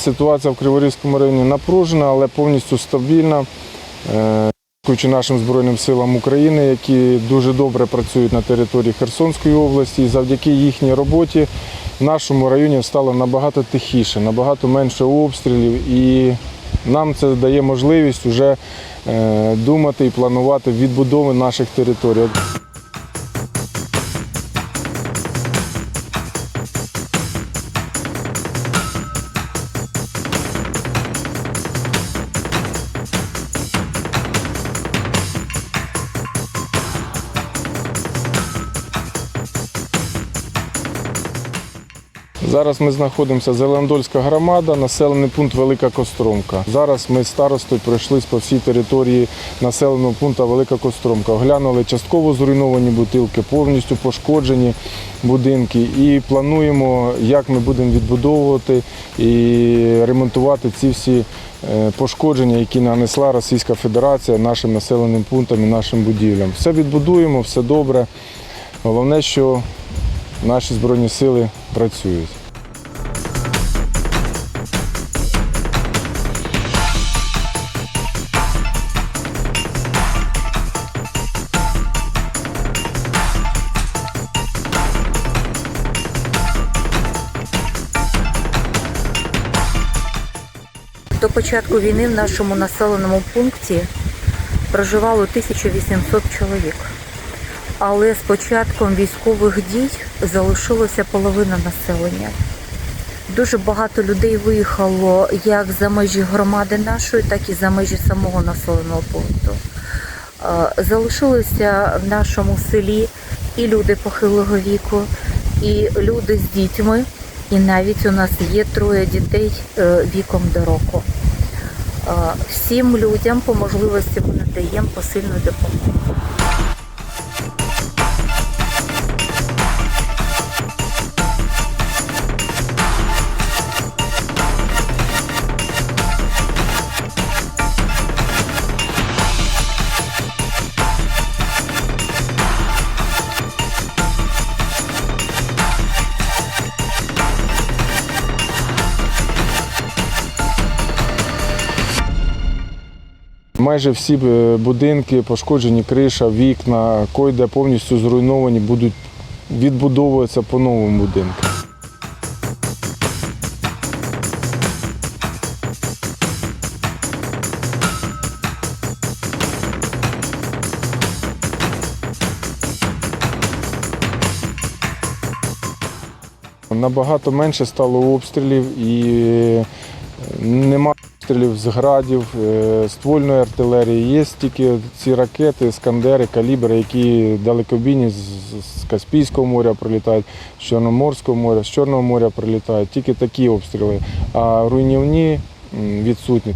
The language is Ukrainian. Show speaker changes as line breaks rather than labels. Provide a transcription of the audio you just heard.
Ситуація в Криворізькому районі напружена, але повністю стабільна. Е, Дякуючи нашим Збройним силам України, які дуже добре працюють на території Херсонської області, і завдяки їхній роботі в нашому районі стало набагато тихіше, набагато менше обстрілів, і нам це дає можливість вже е, думати і планувати відбудови наших територій. Зараз ми знаходимося Зеландольська громада, населений пункт Велика Костромка. Зараз ми з старостою пройшлись по всій території населеного пункту Велика Костромка. Оглянули частково зруйновані бутилки, повністю пошкоджені будинки і плануємо, як ми будемо відбудовувати і ремонтувати ці всі е, пошкодження, які нанесла Російська Федерація нашим населеним пунктам і нашим будівлям. Все відбудуємо, все добре. Головне, що наші збройні сили працюють.
До початку війни в нашому населеному пункті проживало 1800 чоловік. Але з початком військових дій залишилося половина населення. Дуже багато людей виїхало як за межі громади нашої, так і за межі самого населеного пункту. Е, Залишилися в нашому селі і люди похилого віку, і люди з дітьми, і навіть у нас є троє дітей е, віком до року. Е, Всім людям по можливості ми надаємо посильну допомогу.
Майже всі е, будинки, пошкоджені криша, вікна, койде повністю зруйновані, будуть відбудовуватися по новому будинку. Набагато менше стало обстрілів і е, нема обстрілів з градів, е, ствольної артилерії. Є тільки ці ракети, скандери, калібри, які далекобійні з, з Каспійського моря прилітають, з Чорноморського моря, з Чорного моря прилітають. Тільки такі обстріли, а руйнівні відсутні.